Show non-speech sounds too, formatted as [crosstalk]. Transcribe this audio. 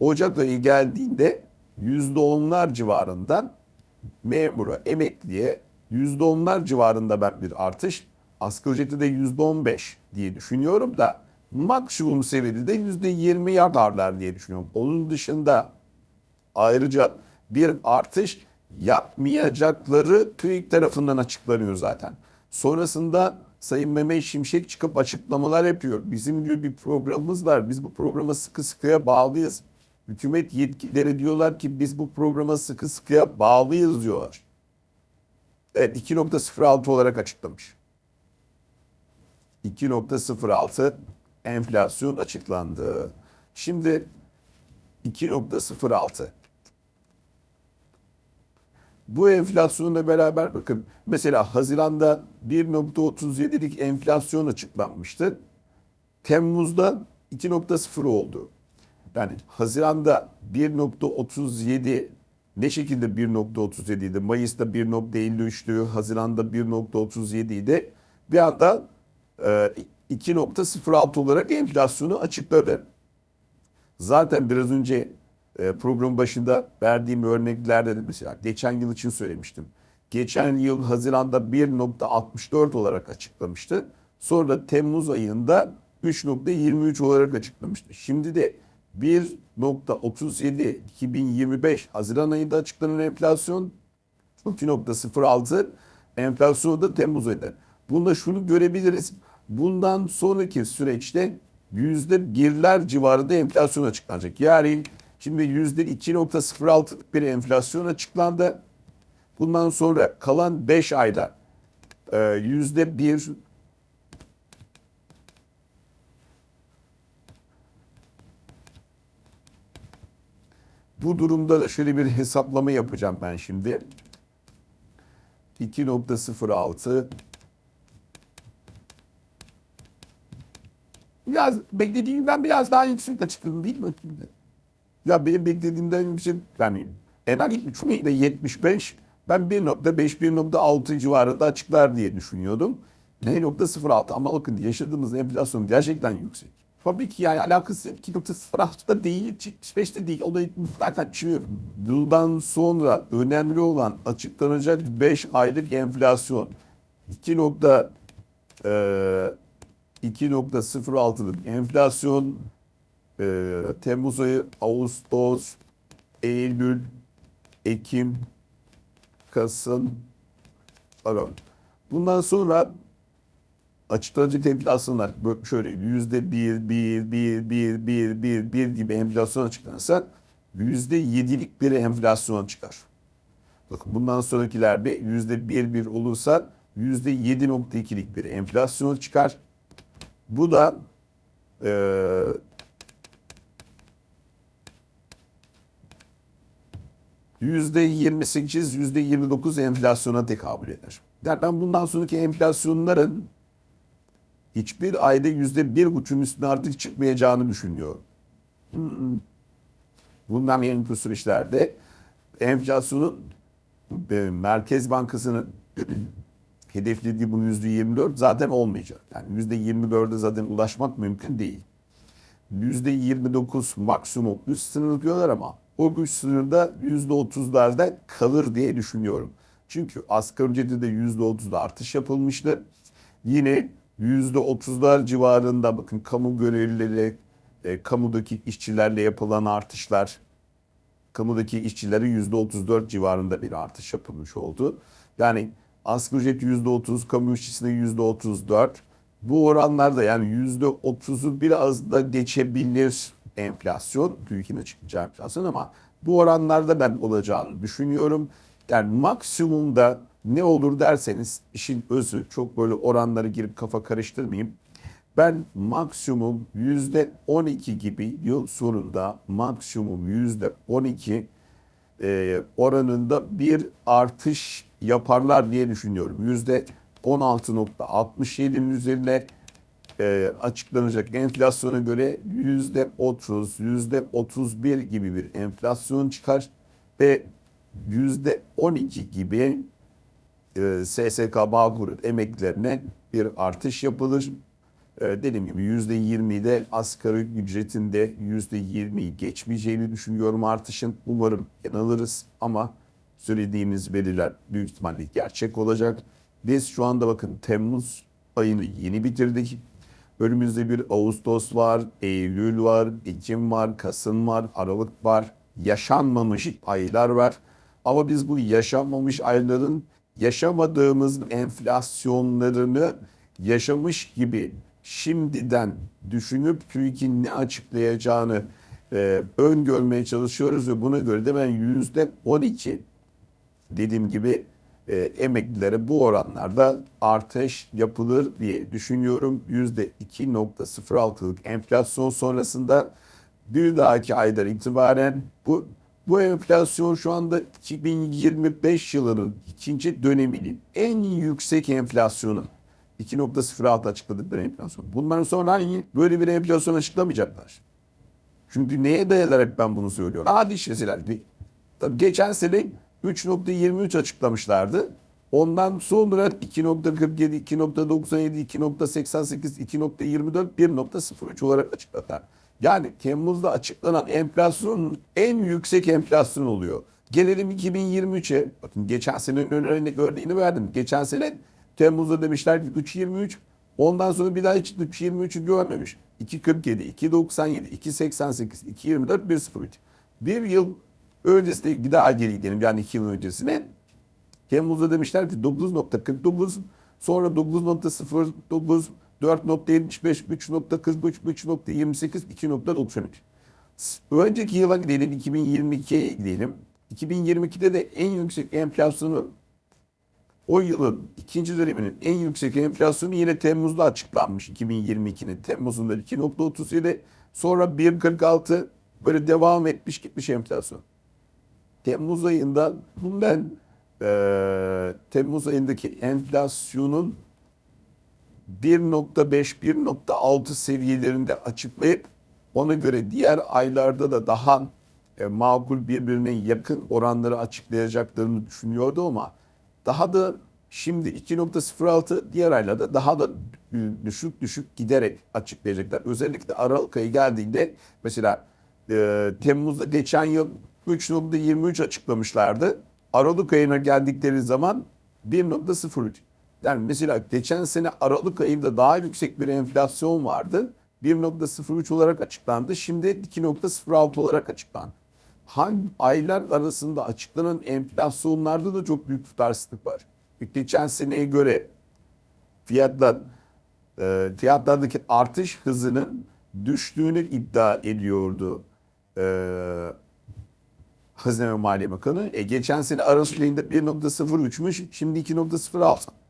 Ocak ayı geldiğinde yüzde onlar civarından memura, emekliye yüzde onlar civarında ben bir artış. Asgari ücreti de yüzde on beş diye düşünüyorum da maksimum seviyede de yüzde yirmi yaparlar diye düşünüyorum. Onun dışında ayrıca bir artış yapmayacakları TÜİK tarafından açıklanıyor zaten. Sonrasında Sayın Mehmet Şimşek çıkıp açıklamalar yapıyor. Bizim diyor bir programımız var. Biz bu programa sıkı sıkıya bağlıyız. Hükümet yetkilileri diyorlar ki biz bu programa sıkı sıkıya bağlıyız diyorlar. Evet 2.06 olarak açıklamış. 2.06 enflasyon açıklandı. Şimdi 2.06 bu enflasyonla beraber bakın mesela Haziran'da 1.37'lik enflasyon açıklanmıştı. Temmuz'da 2.0 oldu. Yani Haziran'da 1.37 ne şekilde 1.37 idi? Mayıs'ta 1.53'tü, Haziran'da 1.37 idi. Bir anda e, 2.06 olarak enflasyonu açıkladı. Zaten biraz önce e, programın başında verdiğim örneklerde de mesela geçen yıl için söylemiştim. Geçen yıl Haziran'da 1.64 olarak açıklamıştı. Sonra Temmuz ayında 3.23 olarak açıklamıştı. Şimdi de 1.37 2025 Haziran ayında açıklanan enflasyon 2.06 enflasyonu da Temmuz ayında. Bunda şunu görebiliriz. Bundan sonraki süreçte yüzde birler civarında enflasyon açıklanacak. Yani şimdi yüzde 2.06 bir enflasyon açıklandı. Bundan sonra kalan 5 ayda e, yüzde bir Bu durumda da şöyle bir hesaplama yapacağım ben şimdi. 2.06 Biraz beklediğimden biraz daha yüksek açıkladı değil mi? Ya benim beklediğimden yüksek yani Enal 73 ile 75 ben 1.5 1.6 civarında açıklar diye düşünüyordum. Ne 0.06 ama bakın yaşadığımız enflasyon gerçekten yüksek. Tabii ki yani alakası 2.06'da değil, 75'te değil. O da zaten çıkıyor. Bundan sonra önemli olan açıklanacak 5 aylık enflasyon. 2. 2.06'lık enflasyon e, Temmuz ayı, Ağustos, Eylül, Ekim, Kasım, pardon. Bundan sonra açıklanacak enflasyonlar böyle şöyle yüzde bir, bir, bir, bir, bir, bir, bir gibi enflasyon açıklanırsa yüzde yedilik bir enflasyon çıkar. Bakın bundan sonrakilerde yüzde bir, bir olursa yüzde yedi nokta ikilik bir enflasyon çıkar. Bu da e, yüzde 28, yüzde 29 enflasyona tekabül eder. Yani ben bundan sonraki enflasyonların hiçbir ayda yüzde bir buçuğun üstüne artık çıkmayacağını düşünüyorum. Bundan yeni süreçlerde enflasyonun e, Merkez Bankası'nın [clears throat] hedeflediği bu yüzde 24 zaten olmayacak. Yani yüzde 24'e zaten ulaşmak mümkün değil. Yüzde 29 maksimum üst sınır diyorlar ama o üst sınırda yüzde 30'larda kalır diye düşünüyorum. Çünkü asgari ücreti de yüzde 30'da artış yapılmıştı. Yine 30'lar civarında bakın kamu görevlileri, e, kamudaki işçilerle yapılan artışlar, kamudaki işçilere yüzde 34 civarında bir artış yapılmış oldu. Yani asgari ücret yüzde 30, kamu işçisine yüzde 34. Bu oranlarda yani yüzde 30'u biraz da geçebilir enflasyon, TÜİK'in açıklayacağı enflasyon ama bu oranlarda ben olacağını düşünüyorum. Yani maksimumda ne olur derseniz işin özü çok böyle oranları girip kafa karıştırmayayım. Ben maksimum yüzde 12 gibi yıl sonunda maksimum yüzde 12 e, oranında bir artış yaparlar diye düşünüyorum. Yüzde 16.67'nin üzerine e, açıklanacak enflasyona göre yüzde 30, yüzde 31 gibi bir enflasyon çıkar ve yüzde 12 gibi e, SSK Bağkur emeklilerine bir artış yapılır. e, dediğim gibi %20'de asgari ücretinde %20'yi geçmeyeceğini düşünüyorum artışın. Umarım yanılırız ama söylediğimiz veriler büyük ihtimalle gerçek olacak. Biz şu anda bakın Temmuz ayını yeni bitirdik. Önümüzde bir Ağustos var, Eylül var, Ekim var, Kasım var, Aralık var. Yaşanmamış aylar var. Ama biz bu yaşanmamış ayların yaşamadığımız enflasyonlarını yaşamış gibi şimdiden düşünüp TÜİK'in ne açıklayacağını e, öngörmeye çalışıyoruz ve buna göre de ben yüzde 12 dediğim gibi e, emeklilere bu oranlarda artış yapılır diye düşünüyorum. Yüzde 2.06'lık enflasyon sonrasında bir dahaki aydan itibaren bu bu enflasyon şu anda 2025 yılının ikinci döneminin en yüksek enflasyonu. 2.06 açıkladıkları enflasyon. Bundan sonra hangi böyle bir enflasyon açıklamayacaklar. Çünkü neye dayanarak ben bunu söylüyorum? Hadi şeyler. Tabii geçen sene 3.23 açıklamışlardı. Ondan sonra 2.47, 2.97, 2.88, 2.24, 1.03 olarak açıkladılar. Yani Temmuz'da açıklanan enflasyonun en yüksek enflasyon oluyor. Gelelim 2023'e. Bakın geçen senenin örneğini örneğini verdim. Geçen sene Temmuz'da demişler ki 3.23. Ondan sonra bir daha hiç 3.23'ü görmemiş. 2.47, 2.97, 2.88, 2.24, 1.03. Bir yıl öncesine bir daha geri gidelim. Yani iki yıl öncesine. Temmuz'da demişler ki 9.49 sonra 9.09 4.75 3.43 3.28 2.93 Önceki yıla gidelim 2022'ye gidelim. 2022'de de en yüksek enflasyonu o yılın ikinci döneminin en yüksek enflasyonu yine Temmuz'da açıklanmış 2022'nin Temmuz'unda 2.37 sonra 1.46 böyle devam etmiş gitmiş enflasyon. Temmuz ayında bundan e, Temmuz ayındaki enflasyonun 1.5-1.6 seviyelerinde açıklayıp ona göre diğer aylarda da daha e, makul birbirine yakın oranları açıklayacaklarını düşünüyordu ama daha da şimdi 2.06 diğer aylarda daha da düşük düşük giderek açıklayacaklar. Özellikle Aralık ayı geldiğinde mesela e, Temmuz'da geçen yıl 3.23 açıklamışlardı. Aralık ayına geldikleri zaman 1.03. Yani mesela geçen sene Aralık ayında daha yüksek bir enflasyon vardı. 1.03 olarak açıklandı. Şimdi 2.06 olarak açıklandı. Hangi aylar arasında açıklanan enflasyonlarda da çok büyük tutarsızlık var. Geçen seneye göre fiyatlar e, fiyatlardaki artış hızının düştüğünü iddia ediyordu. E, Hazine ve Maliye Bakanı. E, geçen sene Aralık ayında 1.03'müş, şimdi 2.06.